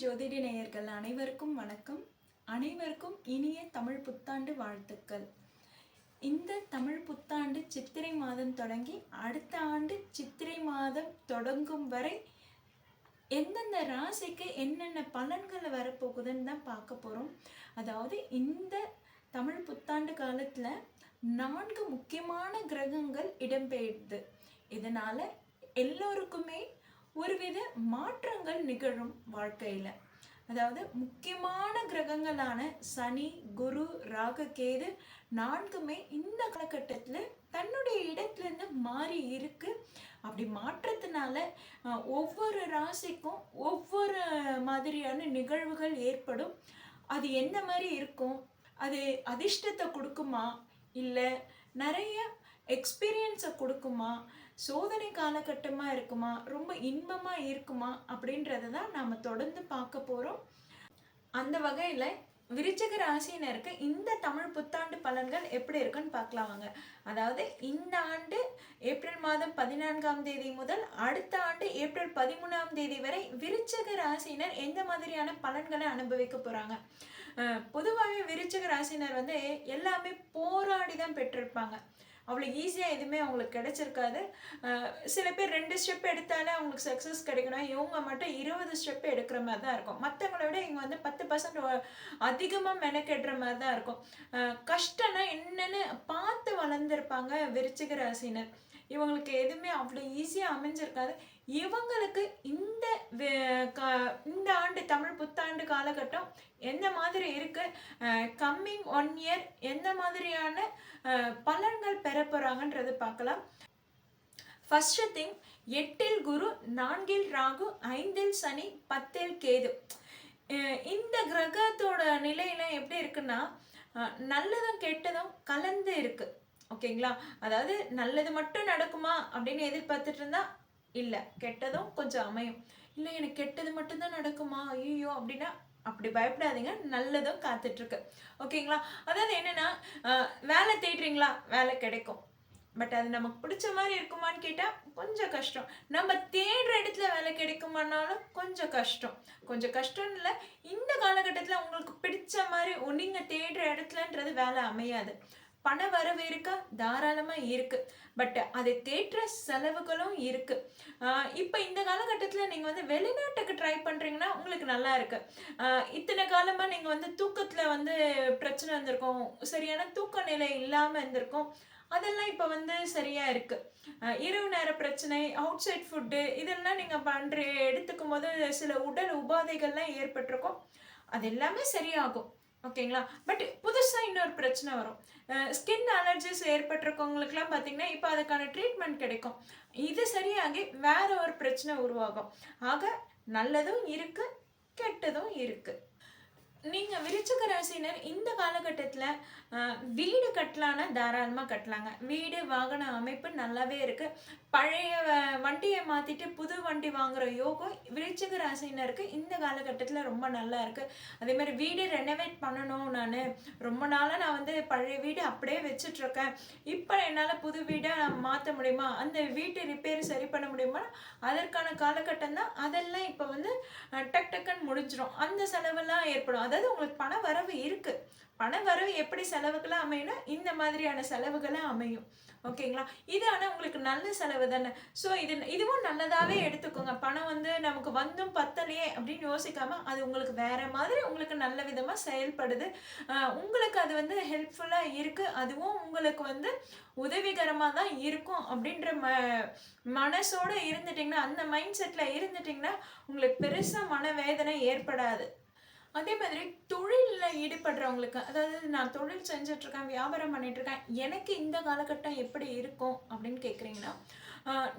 ஜோதிட நேயர்கள் அனைவருக்கும் வணக்கம். அனைவருக்கும் இனிய தமிழ் புத்தாண்டு வாழ்த்துக்கள். இந்த தமிழ் புத்தாண்டு சித்திரை மாதம் தொடங்கி அடுத்த ஆண்டு சித்திரை மாதம் தொடங்கும் வரை எந்தெந்த ராசிக்கு என்னென்ன பலன்கள் வரப்போகுதுன்னு தான் பார்க்க போகிறோம் அதாவது இந்த தமிழ் புத்தாண்டு காலத்தில் நான்கு முக்கியமான கிரகங்கள் இடம்பெயர்து. இதனால் எல்லோருக்குமே ஒருவித மாற்றங்கள் நிகழும் வாழ்க்கையில். அதாவது முக்கியமான கிரகங்களான சனி குரு ராககேது நான்குமே இந்த காலகட்டத்தில் தன்னுடைய இடத்துலேருந்து மாறி இருக்கு. அப்படி மாற்றத்தினால ஒவ்வொரு ராசிக்கும் ஒவ்வொரு மாதிரியான நிகழ்வுகள் ஏற்படும். அது என்ன மாதிரி இருக்கும்? அது அதிர்ஷ்டத்தை கொடுக்குமா? இல்லை நிறைய எக்ஸ்பீரியன்ஸை கொடுக்குமா? சோதனை காலகட்டமாக இருக்குமா? ரொம்ப இன்பமாக இருக்குமா? அப்படின்றத தான் நாம் தொடர்ந்து பார்க்க போகிறோம் அந்த வகையில் விருச்சிக ராசியினருக்கு இந்த தமிழ் புத்தாண்டு பலன்கள் எப்படி இருக்குன்னு பார்க்கலாம் வாங்க. அதாவது இந்த ஆண்டு ஏப்ரல் மாதம் பதினான்காம் தேதி முதல் அடுத்த ஆண்டு ஏப்ரல் பதிமூணாம் தேதி வரை விருச்சிக ராசினர் எந்த மாதிரியான பலன்களை அனுபவிக்க போகிறாங்க பொதுவாகவே விருச்சிக ராசினர் வந்து எல்லாமே போராடி தான் பெற்றிருப்பாங்க. அவ்வளோ ஈஸியாக எதுவுமே அவங்களுக்கு கிடைச்சிருக்காது. சில பேர் ரெண்டு ஸ்டெப் எடுத்தாலே அவங்களுக்கு சக்ஸஸ் கிடைக்கணும். இவங்க மட்டும் இருபது ஸ்டெப் எடுக்கிற மாதிரி தான் இருக்கும். மற்றவங்கள விட இங்கே வந்து பத்து பர்சன்ட் அதிகமாக மெனக்கெடுற மாதிரி தான் இருக்கும். கஷ்டம்னா என்னென்னு பார்த்து வளர்ந்துருப்பாங்க விருச்சிக ராசினர் இவங்களுக்கு எதுவுமே அவ்வளோ ஈஸியாக அமைஞ்சிருக்காது. இவங்களுக்கு இந்த தமிழ் புத்தாண்டு காலகட்டம் எந்த மாதிரி இருக்கு? கம்மிங் ஒன் இயர் எந்த மாதிரியான அஹ், பலன்கள் பெற போறாங்கன்றது பார்க்கலாம். ஃபர்ஸ்ட் திங் எட்டில் குரு நான்கில் ராகு ஐந்தில் சனி பத்தில் கேது. அஹ், இந்த கிரகத்தோட நிலையில எப்படி இருக்குன்னா நல்லதும் கெட்டதும் கலந்து இருக்கு. ஓகேங்களா? அதாவது நல்லது மட்டும் நடக்குமா அப்படின்னு எதிர்பார்த்துட்டு இருந்தா இல்லை. கெட்டதும் கொஞ்சம் அமையும். இல்லை எனக்கு கெட்டது மட்டும்தான் நடக்குமா? ஐயோ அப்படின்னா அப்படி பயப்படாதீங்க நல்லதும் காத்துட்ருக்கு. ஓகேங்களா? அதாவது என்னன்னா வேலை தேடுறீங்களா? வேலை கிடைக்கும். பட் அது நமக்கு பிடிச்ச மாதிரி இருக்குமான்னு கேட்டால் கொஞ்சம் கஷ்டம். நம்ம தேடுற இடத்துல வேலை கிடைக்குமானாலும் கொஞ்சம் கஷ்டம். கொஞ்சம் கஷ்டம் இல்லை இந்த காலகட்டத்தில் உங்களுக்கு பிடிச்ச மாதிரி நீங்கள் தேடுற இடத்துலன்றது வேலை அமையாது. பண வரவு இருக்கா. தாராளமாக இருக்குது பட் அதுக்கேற்ற செலவுகளும் இருக்குது இப்போ இந்த காலகட்டத்தில் நீங்கள் வந்து வெளிநாட்டுக்கு ட்ரை பண்ணுறீங்கன்னா உங்களுக்கு நல்லா இருக்கு. இத்தனை காலமாக நீங்கள் வந்து தூக்கத்தில் வந்து பிரச்சனை இருந்திருக்கும் சரியான தூக்க நிலை இல்லாமல் இருந்திருக்கும். அதெல்லாம் இப்போ வந்து சரியாக இருக்குது இரவு நேர பிரச்சனை அவுட் சைட் ஃபுட்டு இதெல்லாம் நீங்கள் பண்ணுற எடுத்துக்கும் போது சில உடல் உபாதைகள்லாம் ஏற்பட்டிருக்கும். அது எல்லாமே சரியாகும். ஓகேங்களா? பட் புதுசாக இன்னொரு பிரச்சனை வரும். ஸ்கின் அலர்ஜிஸ் ஏற்பட்டிருக்கவங்களுக்குலாம் பார்த்தீங்கன்னா இப்போ அதுக்கான ட்ரீட்மெண்ட் கிடைக்கும். இது சரியாகி வேற ஒரு பிரச்சனை உருவாகும். ஆக நல்லதும் இருக்குது கெட்டதும் இருக்குது நீங்கள் விருச்சிக ராசினர் இந்த காலகட்டத்தில் வீடு கட்டலான்னா தாராளமாக கட்டலாங்க. வீடு வாகன அமைப்பு நல்லாவே இருக்குது பழைய வ- வண்டியை மாற்றிட்டு புது வண்டி வாங்குகிற யோகம் விருச்சிக ராசினருக்கு இந்த காலகட்டத்தில் ரொம்ப நல்லா இருக்குது அதே மாதிரி வீடு ரெனோவேட் பண்ணணும் நான். ரொம்ப நாளாக நான் வந்து பழைய வீடு அப்படியே வச்சிட்ருக்கேன். இப்போ என்னால் புது வீடை மாற்ற முடியுமா? அந்த வீட்டு ரிப்பேர் சரி பண்ண முடியுமா? அதற்கான காலகட்டம் தான். அதெல்லாம் இப்போ வந்து டக் டக்குன்னு முடிஞ்சிடும் அந்த செலவெல்லாம் ஏற்படும். அதாவது உங்களுக்கு பண வரவு இருக்கு. பண வரவு எப்படி செலவுகளாக அமையும்னா இந்த மாதிரியான செலவுகளாக அமையும். ஓகேங்களா? இது ஆனால் உங்களுக்கு நல்ல செலவு தானே. ஸோ இது இதுவும் நல்லதாகவே எடுத்துக்கோங்க. பணம் வந்து நமக்கு வந்தும் பத்தலையே அப்படின்னு யோசிக்காமல் அது உங்களுக்கு வேற மாதிரி உங்களுக்கு நல்ல விதமாக செயல்படுது. உங்களுக்கு அது வந்து ஹெல்ப்ஃபுல்லாக இருக்குது அதுவும் உங்களுக்கு வந்து உதவிகரமாக தான் இருக்கும் அப்படின்ற ம மனசோடு இருந்துட்டிங்கன்னா அந்த மைண்ட் செட்டில் இருந்துட்டிங்கன்னா உங்களுக்கு பெருசாக மனவேதனை ஏற்படாது. அதே மாதிரி தொழிலில் ஈடுபடுறவங்களுக்கு அதாவது நான் தொழில் செஞ்சிட்ருக்கேன் வியாபாரம் பண்ணிகிட்ருக்கேன் எனக்கு இந்த காலகட்டம் எப்படி இருக்கும் அப்படின்னு கேட்குறீங்கன்னா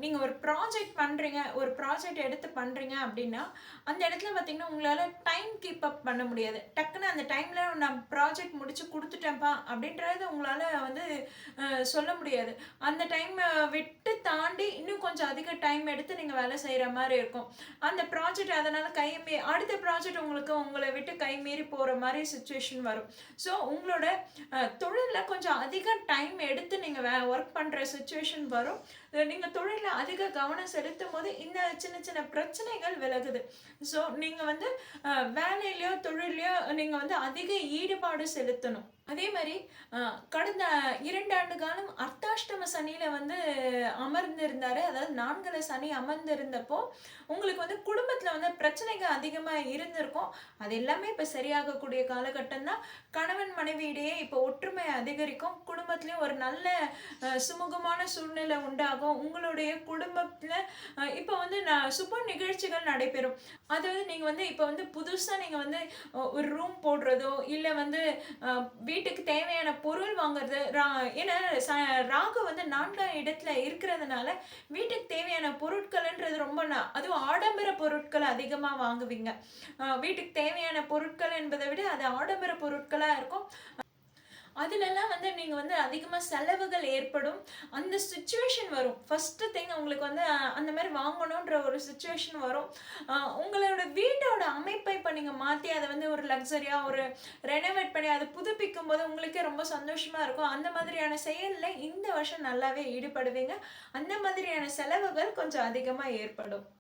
நீங்கள் ஒரு ப்ராஜெக்ட் பண்ணுறீங்க ஒரு ப்ராஜெக்ட் எடுத்து பண்ணுறீங்க அப்படின்னா அந்த இடத்துல பார்த்தீங்கன்னா உங்களால் டைம் கீப் அப் பண்ண முடியாது. டக்குன்னு அந்த டைமில் நான் ப்ராஜெக்ட் முடித்து கொடுத்துட்டேன்ப்பா அப்படின்றது உங்களால் வந்து சொல்ல முடியாது. அந்த டைம் விட்டு தாண்டி இன்னும் கொஞ்சம் அதிக டைம் எடுத்து நீங்கள் வேலை செய்கிற மாதிரி இருக்கும். அந்த ப்ராஜெக்ட் அதனால் கை மீ அடுத்த ப்ராஜெக்ட் உங்களுக்கு உங்களை விட்டு கை மீறி போகிற மாதிரி சுச்சுவேஷன் வரும். ஸோ உங்களோட தொழிலில் கொஞ்சம் அதிக டைம் எடுத்து நீங்கள் வே ஒர்க் பண்ணுற சுச்சுவேஷன் வரும். நீங்கள் தொழிலில் அதிக கவனம் செலுத்தும் போது இந்த சின்ன சின்ன பிரச்சனைகள் விலகுது. ஸோ நீங்கள் வந்து வேலையிலையோ தொழிலையோ நீங்கள் வந்து அதிக ஈடுபாடு செலுத்தணும். அதே மாதிரி கடந்த இரண்டு ஆண்டு காலம் அர்த்தாஷ்டம சனியில் வந்து அமர்ந்திருந்தார். அதாவது நான்குல சனி அமர்ந்திருந்தப்போ உங்களுக்கு வந்து குடும்பத்தில் வந்து பிரச்சனைகள் அதிகமாக இருந்திருக்கும். அது எல்லாமே இப்போ சரியாகக்கூடிய காலகட்டம் தான். கணவன் மனைவியிடையே இப்போ ஒற்றுமை அதிகரிக்கும். குடும்பத்துலேயும் ஒரு நல்ல சுமூகமான சூழ்நிலை உண்டாகும். உங்களுக்கு உங்களுடைய குடும்பத்தில் இப்போ வந்து நான் சுப நிகழ்ச்சிகள் நடைபெறும். அது நீங்கள் வந்து இப்போ வந்து புதுசாக நீங்கள் வந்து ஒரு ரூம் போடுறதோ இல்லை வந்து வீட்டுக்கு தேவையான பொருள் வாங்குறது ரா- ஏன்னா ராகு வந்து நான்காம் இடத்துல இருக்கிறதுனால வீட்டுக்கு தேவையான பொருட்கள்ன்றது ரொம்ப அதுவும் ஆடம்பர பொருட்கள் அதிகமாக வாங்குவீங்க. வீட்டுக்கு தேவையான பொருட்கள் என்பதை விட அது ஆடம்பர பொருட்களாக இருக்கும். அதுலலாம் வந்து நீங்கள் வந்து அதிகமாக செலவுகள் ஏற்படும். அந்த சுச்சுவேஷன் வரும். ஃபஸ்ட்டு திங் உங்களுக்கு வந்து அந்த மாதிரி வாங்கணுன்ற ஒரு சுச்சுவேஷன் வரும். உங்களோட வீட்டோட அமைப்பை இப்போ நீங்கள் மாற்றி அதை வந்து ஒரு லக்ஸரியாக ஒரு ரெனோவேட் பண்ணி அதை புதுப்பிக்கும் போது உங்களுக்கே ரொம்ப சந்தோஷமாக இருக்கும். அந்த மாதிரியான செயலில் இந்த வருஷம் நல்லாவே ஈடுபடுவீங்க. அந்த மாதிரியான செலவுகள் கொஞ்சம் அதிகமாக ஏற்படும்.